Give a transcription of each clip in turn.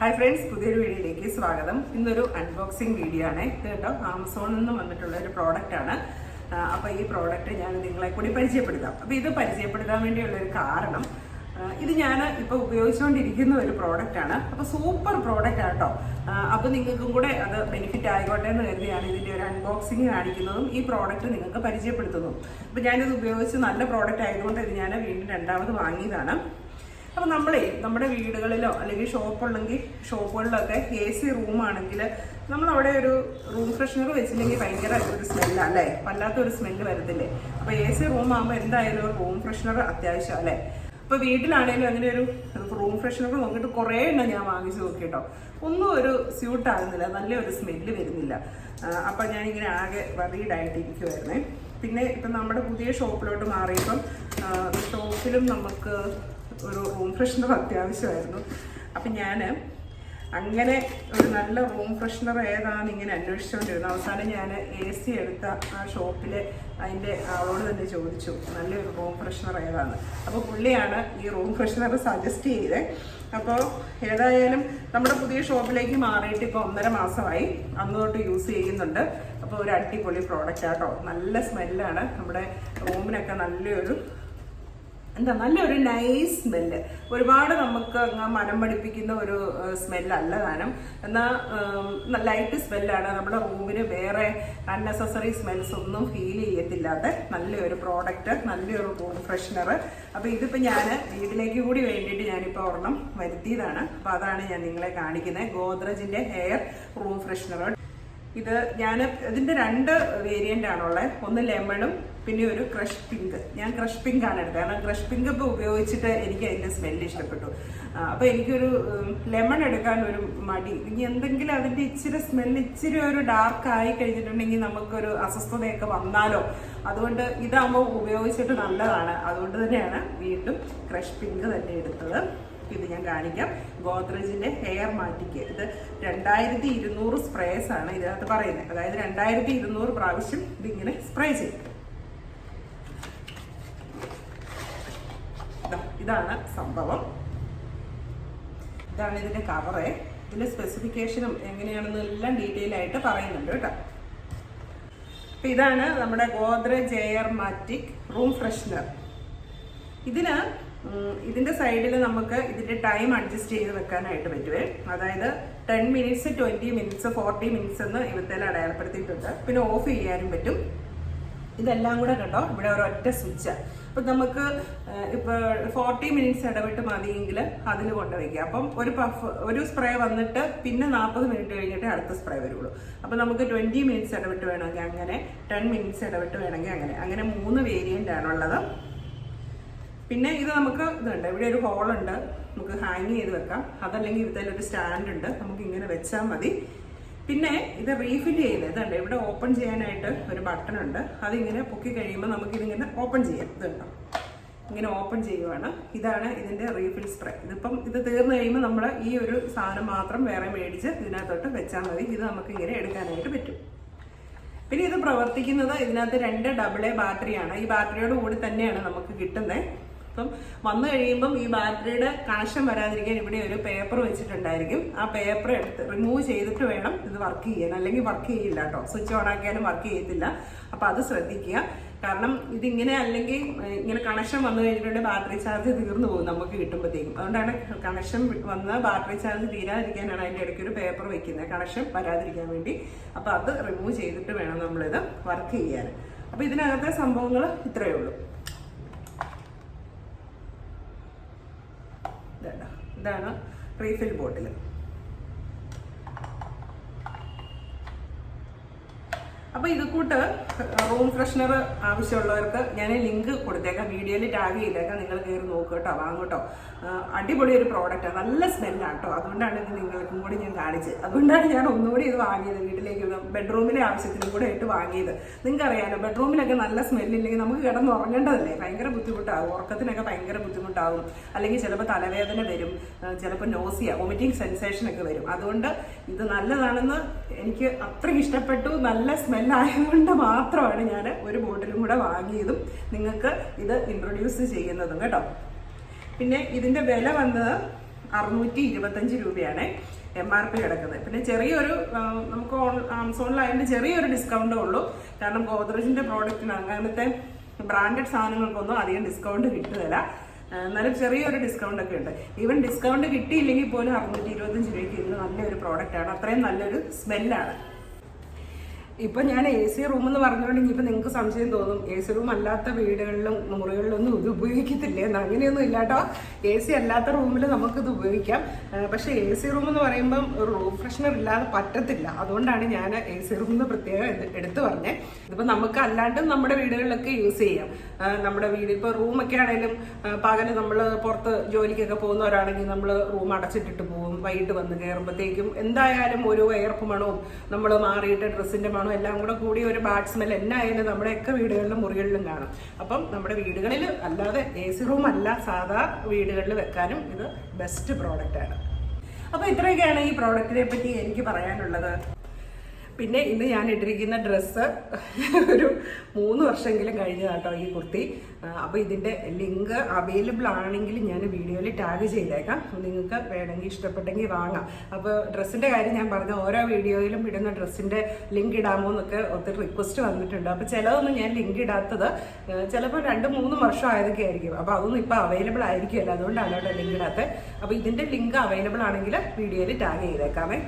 Hi friends പുതിയൊരു വീഡിയോയിലേക്ക് സ്വാഗതം. ഇന്നൊരു അൺബോക്സിംഗ് വീഡിയോ ആണ്. ഇത് കേട്ടോ ആമസോണിൽ നിന്ന് വന്നിട്ടുള്ള ഒരു പ്രോഡക്റ്റ് ആണ്. അപ്പോൾ ഈ പ്രോഡക്റ്റ് ഞാൻ നിങ്ങളെ കൂടി പരിചയപ്പെടുത്താം. അപ്പോൾ ഇത് പരിചയപ്പെടുത്താൻ വേണ്ടിയുള്ള ഒരു കാരണം ഇത് ഞാൻ ഇപ്പോൾ ഉപയോഗിച്ചുകൊണ്ടിരിക്കുന്ന ഒരു പ്രോഡക്റ്റ് ആണ്. അപ്പോൾ സൂപ്പർ പ്രോഡക്റ്റ് ആട്ടോ അപ്പോൾ നിങ്ങൾക്കും കൂടെ അത് ബെനിഫിറ്റ് ആയിക്കോട്ടെ എന്ന് കരുതിയാണ് ഇതിന്റെ ഒരു അൺബോക്സിങ് കാണിക്കുന്നതും ഈ പ്രോഡക്റ്റ് നിങ്ങൾക്ക് പരിചയപ്പെടുത്തുന്നതും. അപ്പോൾ ഞാനിത് ഉപയോഗിച്ച് നല്ല പ്രോഡക്റ്റ് ആയതുകൊണ്ട് ഇത് ഞാൻ വീണ്ടും രണ്ടാമത് വാങ്ങിയതാണ്. അപ്പോൾ നമ്മളെ നമ്മുടെ വീടുകളിലോ അല്ലെങ്കിൽ ഷോപ്പുണ്ടെങ്കിൽ ഷോപ്പുകളിലൊക്കെ എ സി റൂമാണെങ്കിൽ നമ്മളവിടെ ഒരു റൂം ഫ്രഷ്നർ വെച്ചില്ലെങ്കിൽ ഭയങ്കര ഒരു സ്മെല്ലാണ് അല്ലേ? വല്ലാത്തൊരു സ്മെല്ല് വരത്തില്ലേ? അപ്പോൾ എ സി റൂം ആകുമ്പോൾ എന്തായാലും റൂം ഫ്രഷ്നർ അത്യാവശ്യം അല്ലേ? അപ്പോൾ വീട്ടിലാണെങ്കിലും അങ്ങനെ ഒരു റൂം ഫ്രഷ്നർ നോക്കിയിട്ട് കുറേ എണ്ണം ഞാൻ വാങ്ങിച്ചു നോക്കി കേട്ടോ ഒന്നും ഒരു സ്യൂട്ട് ആകുന്നില്ല നല്ലൊരു സ്മെല്ല് വരുന്നില്ല. അപ്പം ഞാനിങ്ങനെ ആകെ വറീഡായിട്ടിരിക്കുമായിരുന്നേ പിന്നെ ഇപ്പം നമ്മുടെ പുതിയ ഷോപ്പിലോട്ട് മാറിയപ്പം ഷോപ്പിലും നമുക്ക് ഒരു റൂം ഫ്രഷ്നർ അത്യാവശ്യമായിരുന്നു. അപ്പം ഞാൻ അങ്ങനെ ഒരു നല്ല റൂം ഫ്രഷ്നർ ഏതാണെന്ന് ഇങ്ങനെ അന്വേഷിച്ചുകൊണ്ടിരുന്നു അവസാനം ഞാൻ എ സി എടുത്ത ആ ഷോപ്പിലെ അതിന്റെ ആളോട് തന്നെ ചോദിച്ചു നല്ലൊരു റൂം ഫ്രഷ്നർ ഏതാണ് അപ്പോൾ പുള്ളിയാണ് ഈ റൂം ഫ്രഷ്നർ സജസ്റ്റ് ചെയ്തത് അപ്പോൾ ഏതായാലും നമ്മുടെ പുതിയ ഷോപ്പിലേക്ക് മാറിയിട്ട് ഇപ്പോൾ ഒന്നര മാസമായി അന്ന് തൊട്ട് യൂസ് ചെയ്യുന്നുണ്ട്. അപ്പോൾ ഒരു അടിപൊളി പ്രോഡക്റ്റ് ആട്ടോ. നല്ല സ്മെല്ലാണ് നമ്മുടെ റൂമിനൊക്കെ നല്ലൊരു എന്താ നല്ലൊരു നൈസ് സ്മെല്ല് ഒരുപാട് നമുക്ക് അങ്ങ് മനം പഠിപ്പിക്കുന്ന ഒരു സ്മെല്ലല്ല താനും. എന്നാൽ ലൈറ്റ് സ്മെല്ലാണ് നമ്മുടെ റൂമിന് വേറെ അൺനെസസറി സ്മെൽസ് ഒന്നും ഫീൽ ചെയ്യത്തില്ലാത്ത നല്ലൊരു പ്രോഡക്റ്റ് നല്ലൊരു റൂം ഫ്രഷ്നർ അപ്പോൾ ഇതിപ്പോൾ ഞാൻ വീട്ടിലേക്ക് കൂടി വേണ്ടിയിട്ട് ഞാനിപ്പോൾ ഒരെണ്ണം വരുത്തിയതാണ്. അപ്പോൾ അതാണ് ഞാൻ നിങ്ങളെ കാണിക്കുന്നത് ഗോദ്രജിന്റെ ഹെയർ റൂം ഫ്രഷ്നർ ഇത് ഞാൻ ഇതിന്റെ രണ്ട് വേരിയന്റ് ആണുള്ളത് ഒന്ന് ലെമണും പിന്നെ ഒരു ക്രഷ് പിങ്ക് ഞാൻ ക്രഷ് പിങ്ക് ആണ് എടുത്തത്. കാരണം ക്രഷ് പിങ്ക് ഇപ്പോൾ ഉപയോഗിച്ചിട്ട് എനിക്ക് അതിന്റെ സ്മെല്ല് ഇഷ്ടപ്പെട്ടു. അപ്പോൾ അപ്പൊ എനിക്കൊരു ലെമൺ എടുക്കാൻ ഒരു മടി. ഇനി എന്തെങ്കിലും അതിന്റെ ഇച്ചിരി സ്മെല്ല് ഇച്ചിരി ഒരു ഡാർക്ക് ആയി കഴിഞ്ഞിട്ടുണ്ടെങ്കിൽ നമുക്കൊരു അസ്വസ്ഥതയൊക്കെ വന്നാലോ? അതുകൊണ്ട് ഇതാകുമ്പോൾ ഉപയോഗിച്ചിട്ട് നല്ലതാണ്. അതുകൊണ്ട് തന്നെയാണ് വീണ്ടും ക്രഷ് പിങ്ക് തന്നെ എടുത്തത്. ഇത് ഞാൻ കാണിക്കാം. ഗോദ്രേജിന്റെ ഹെയർ മാറ്റിക്ക്. ഇത് രണ്ടായിരത്തി ഇരുന്നൂറ് സ്പ്രേസ് ആണ് ഇതിനകത്ത് പറയുന്നത്. അതായത് രണ്ടായിരത്തി ഇരുന്നൂറ് പ്രാവശ്യം ഇതിങ്ങനെ സ്പ്രേ ചെയ്യും. ഇതാണ് സംഭവം. ഇതാണ് ഇതിന്റെ കവറ് ഇതിന്റെ സ്പെസിഫിക്കേഷനും എങ്ങനെയാണെന്ന് എല്ലാം ഡീറ്റെയിൽ ആയിട്ട് പറയുന്നുണ്ട് കേട്ടോ. അപ്പൊ ഇതാണ് നമ്മുടെ Godrej Aer Matic room freshener ഇതിന് ഇതിന്റെ സൈഡിൽ നമുക്ക് ഇതിന്റെ ടൈം അഡ്ജസ്റ്റ് ചെയ്ത് വെക്കാനായിട്ട് പറ്റുവേ. അതായത് ten minutes twenty minutes forty minutes എന്ന് ഇവത്തേൽ അടയാളപ്പെടുത്തിയിട്ടുണ്ട്. പിന്നെ ഓഫ് ചെയ്യാനും പറ്റും. ഇതെല്ലാം കൂടെ കേട്ടോ ഇവിടെ ഒരൊറ്റ സ്വിച്ച് അപ്പൊ നമുക്ക് ഇപ്പോൾ ഇപ്പൊ ഫോർട്ടി മിനിറ്റ്സ് ഇടവിട്ട് മതിയെങ്കിൽ അതിൽ കൊണ്ടുവയ്ക്കുക അപ്പം ഒരു പഫ് ഒരു സ്പ്രേ വന്നിട്ട് പിന്നെ നാൽപ്പത് മിനിറ്റ് കഴിഞ്ഞിട്ട് അടുത്ത സ്പ്രേ വരുള്ളൂ. അപ്പൊ നമുക്ക് ട്വന്റി മിനിറ്റ്സ് ഇടവിട്ട് വേണമെങ്കിൽ അങ്ങനെ ടെൻ മിനിറ്റ്സ് ഇടവിട്ട് വേണമെങ്കിൽ അങ്ങനെ. അങ്ങനെ മൂന്ന് വേരിയന്റ് ആണുള്ളത് പിന്നെ ഇത് നമുക്ക് ഇതുണ്ട്. ഇവിടെ ഒരു ഹോളുണ്ട് നമുക്ക് ഹാങ് ചെയ്ത് വെക്കാം. അതല്ലെങ്കിൽ ഇതിൽ ഒരു സ്റ്റാൻഡ് ഉണ്ട്. നമുക്ക് ഇങ്ങനെ വെച്ചാൽ മതി. പിന്നെ ഇത് റീഫിൽ ചെയ്യുന്നത് ഇതുണ്ട്. ഇവിടെ ഓപ്പൺ ചെയ്യാനായിട്ട് ഒരു ബട്ടൺ ഉണ്ട്. അതിങ്ങനെ പൊക്കി കഴിയുമ്പോൾ നമുക്ക് ഇതിങ്ങനെ ഓപ്പൺ ചെയ്യാം. ഇതുണ്ടോ? ഇങ്ങനെ ഓപ്പൺ ചെയ്യുവാണ്. ഇതാണ് ഇതിന്റെ റീഫിൽ സ്പ്രേ ഇതിപ്പം ഇത് തീർന്നു കഴിയുമ്പോൾ നമ്മൾ ഈ ഒരു സാധനം മാത്രം വേറെ മേടിച്ച് ഇതിനകത്തോട്ട് വെച്ചാൽ മതി. ഇത് നമുക്ക് ഇങ്ങനെ എടുക്കാനായിട്ട് പറ്റും. പിന്നെ ഇത് പ്രവർത്തിക്കുന്നത് ഇതിനകത്ത് രണ്ട് ഡബിൾ എ ബാറ്ററിയാണ് ഈ ബാറ്ററിയോട് കൂടി തന്നെയാണ് നമുക്ക് കിട്ടുന്നത് അപ്പം വന്നു കഴിയുമ്പം ഈ ബാറ്ററിയുടെ കണക്ഷൻ വരാതിരിക്കാൻ ഇവിടെ ഒരു പേപ്പർ വെച്ചിട്ടുണ്ടായിരിക്കും. ആ പേപ്പർ എടുത്ത് റിമൂവ് ചെയ്തിട്ട് വേണം ഇത് വർക്ക് ചെയ്യാൻ. അല്ലെങ്കിൽ വർക്ക് ചെയ്യില്ല കേട്ടോ സ്വിച്ച് ഓൺ ആക്കിയാലും വർക്ക് ചെയ്യത്തില്ല. അപ്പം അത് ശ്രദ്ധിക്കുക. കാരണം ഇതിങ്ങനെ അല്ലെങ്കിൽ ഇങ്ങനെ കണക്ഷൻ വന്നു കഴിഞ്ഞിട്ടുണ്ടെങ്കിൽ ബാറ്ററി ചാർജ് തീർന്നു പോകും നമുക്ക് കിട്ടുമ്പോഴത്തേക്കും അതുകൊണ്ടാണ് കണക്ഷൻ വന്ന് ബാറ്ററി ചാർജ് തീരാതിരിക്കാനാണ് അതിന്റെ ഇടയ്ക്ക് ഒരു പേപ്പർ വെക്കുന്നത്. കണക്ഷൻ വരാതിരിക്കാൻ വേണ്ടി. അപ്പോൾ അത് റിമൂവ് ചെയ്തിട്ട് വേണം നമ്മളിത് വർക്ക് ചെയ്യാൻ. അപ്പോൾ ഇതിനകത്തെ സംഭവങ്ങൾ ഇത്രയേ ഉള്ളൂ. ഇതാണ്. റീഫിൽ ബോട്ടിൽ അപ്പൊ ഇത് കൂട്ട് റൂം ഫ്രഷ്നർ ആവശ്യമുള്ളവർക്ക് ഞാൻ ലിങ്ക് കൊടുത്തേക്കാം. വീഡിയോയിൽ ടാഗ് ചെയ്തേക്കാം. നിങ്ങൾ കയറി നോക്കുക കേട്ടോ വാങ്ങൂട്ടോ അടിപൊളി ഒരു പ്രോഡക്റ്റാണ് നല്ല സ്മെല്ലാണ് കേട്ടോ. അതുകൊണ്ടാണ് ഇത് നിങ്ങൾക്കും കൂടി ഞാൻ കാണിച്ചത്. അതുകൊണ്ടാണ് ഞാൻ ഒന്നുകൂടി ഇത് വാങ്ങിയത്. വീട്ടിലേക്ക് ബെഡ്റൂമിലെ ആവശ്യത്തിനും കൂടെ ആയിട്ട് വാങ്ങിയത്. നിങ്ങൾക്ക് അറിയാലോ ബെഡ്റൂമിലൊക്കെ നല്ല സ്മെല്ലില്ലെങ്കിൽ നമുക്ക് കിടന്ന് ഉറങ്ങേണ്ടതല്ലേ? ഭയങ്കര ബുദ്ധിമുട്ടാകും ഉറക്കത്തിനൊക്കെ ഭയങ്കര ബുദ്ധിമുട്ടാകും അല്ലെങ്കിൽ ചിലപ്പോൾ തലവേദന വരും. ചിലപ്പോൾ നോസിയ വൊമിറ്റിംഗ് സെൻസേഷൻ ഒക്കെ വരും. അതുകൊണ്ട് ഇത് നല്ലതാണെന്ന് എനിക്ക് അത്രയ്ക്ക് ഇഷ്ടപ്പെട്ടു. നല്ല സ്മെല്ലായതുകൊണ്ട് മാത്രമാണ് ഞാൻ ഒരു ബോട്ടിലും കൂടെ വാങ്ങിയതും നിങ്ങൾക്ക് ഇത് ഇൻട്രൊഡ്യൂസ് ചെയ്യുന്നതും കേട്ടോ. പിന്നെ ഇതിന്റെ വില വന്നത് അറുന്നൂറ്റി ഇരുപത്തഞ്ച് രൂപയാണ് എം ആർ പി കിടക്കുന്നത് പിന്നെ ചെറിയൊരു നമുക്ക് ആമസോണിലായതുകൊണ്ട് ചെറിയൊരു ഡിസ്കൗണ്ടേ ഉള്ളൂ. കാരണം ഗോദ്രേജിന്റെ പ്രോഡക്റ്റിന് അങ്ങനത്തെ ബ്രാൻഡഡ് സാധനങ്ങൾക്കൊന്നും അധികം ഡിസ്കൗണ്ട് കിട്ടുന്നില്ല. എന്നാലും ചെറിയൊരു ഡിസ്കൗണ്ട് ഒക്കെ ഉണ്ട്. ഈവൻ ഡിസ്കൗണ്ട് കിട്ടിയില്ലെങ്കിൽ പോലും അറുന്നൂറ്റി ഇരുപത്തഞ്ച് രൂപയ്ക്ക് ഇത് നല്ലൊരു പ്രോഡക്റ്റാണ് അത്രയും നല്ലൊരു സ്മെല്ലാണ് ഇപ്പൊ ഞാൻ എ സി റൂം എന്ന് പറഞ്ഞുകൊണ്ട് ഇനിയിപ്പോ നിങ്ങൾക്ക് സംശയം തോന്നും. എ സി റൂം അല്ലാത്ത വീടുകളിലും മുറികളിലൊന്നും ഇത് ഉപയോഗിക്കത്തില്ലേ എന്ന്. അങ്ങനെയൊന്നും ഇല്ലാട്ടോ എ സി അല്ലാത്ത റൂമിൽ ഇത് ഉപയോഗിക്കാം. പക്ഷെ എ സി റൂം എന്ന് പറയുമ്പം ഒരു റൂം ഫ്രഷ്നർ ഇല്ലാതെ പറ്റത്തില്ല. അതുകൊണ്ടാണ് ഞാൻ എ സി റൂം എന്ന് പ്രത്യേകം എടുത്തു പറഞ്ഞത് ഇതിപ്പോൾ നമുക്ക് അല്ലാണ്ടും നമ്മുടെ വീടുകളിലൊക്കെ യൂസ് ചെയ്യാം. നമ്മുടെ വീട് ഇപ്പോൾ റൂമൊക്കെ ആണെങ്കിലും പകൽ നമ്മൾ പുറത്ത് ജോലിക്കൊക്കെ പോകുന്നവരാണെങ്കിൽ നമ്മൾ റൂം അടച്ചിട്ടിട്ട് പോകും. വൈകിട്ട് വന്ന് കയറുമ്പോഴത്തേക്കും എന്തായാലും ഒരു വയർപ്പ് മണവും നമ്മൾ മാറിയിട്ട് ഡ്രസ്സിന്റെ മണവും എല്ലാം കൂടെ കൂടി ഒരു ബാഡ് സ്മെൽ എന്നായാലും നമ്മുടെയൊക്കെ വീടുകളിലും മുറികളിലും കാണും. അപ്പം നമ്മുടെ വീടുകളിൽ അല്ലാതെ എ സി റൂം അല്ല സാധാ വീടുകളിൽ വെക്കാനും ഇത് ബെസ്റ്റ് പ്രോഡക്റ്റ് ആണ്. അപ്പോൾ ഇത്രയൊക്കെയാണ് ഈ പ്രോഡക്റ്റിനെ പറ്റി എനിക്ക് പറയാനുള്ളത്. പിന്നെ ഇന്ന് ഞാൻ ഇട്ടിരിക്കുന്ന ഡ്രസ്സ് ഒരു മൂന്ന് വർഷമെങ്കിലും കഴിഞ്ഞതാട്ടോ ഈ കുർത്തി. അപ്പോൾ ഇതിന്റെ ലിങ്ക് അവൈലബിൾ ആണെങ്കിൽ ഞാൻ വീഡിയോയിൽ ടാഗ് ചെയ്തേക്കാം. നിങ്ങൾക്ക് വേണമെങ്കിൽ ഇഷ്ടപ്പെട്ടെങ്കിൽ വാങ്ങാം. അപ്പോൾ ഡ്രസ്സിന്റെ കാര്യം ഞാൻ പറഞ്ഞ ഓരോ വീഡിയോയിലും ഇടുന്ന ഡ്രസ്സിന്റെ ലിങ്ക് ഇടാമോ എന്നൊക്കെ ഒത്തിരി റിക്വസ്റ്റ് വന്നിട്ടുണ്ട്. അപ്പോൾ ചിലതൊന്നും ഞാൻ ലിങ്ക് ഇടാത്തത് ചിലപ്പോൾ രണ്ട് മൂന്ന് വർഷം ആയതൊക്കെ ആയിരിക്കും. അപ്പോൾ അതൊന്നും ഇപ്പോൾ അവൈലബിൾ ആയിരിക്കുമല്ലോ അതുകൊണ്ടാണ് കേട്ടോ ലിങ്ക് ഇടാത്തത്. അപ്പോൾ ഇതിന്റെ ലിങ്ക് അവൈലബിൾ ആണെങ്കിൽ വീഡിയോയിൽ ടാഗ് ചെയ്തേക്കാമേ.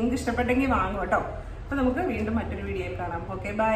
നിങ്ങൾക്ക് ഇഷ്ടപ്പെട്ടെങ്കിൽ വാങ്ങും കേട്ടോ. അപ്പൊ നമുക്ക് വീണ്ടും മറ്റൊരു വീഡിയോയിൽ കാണാം. Okay bye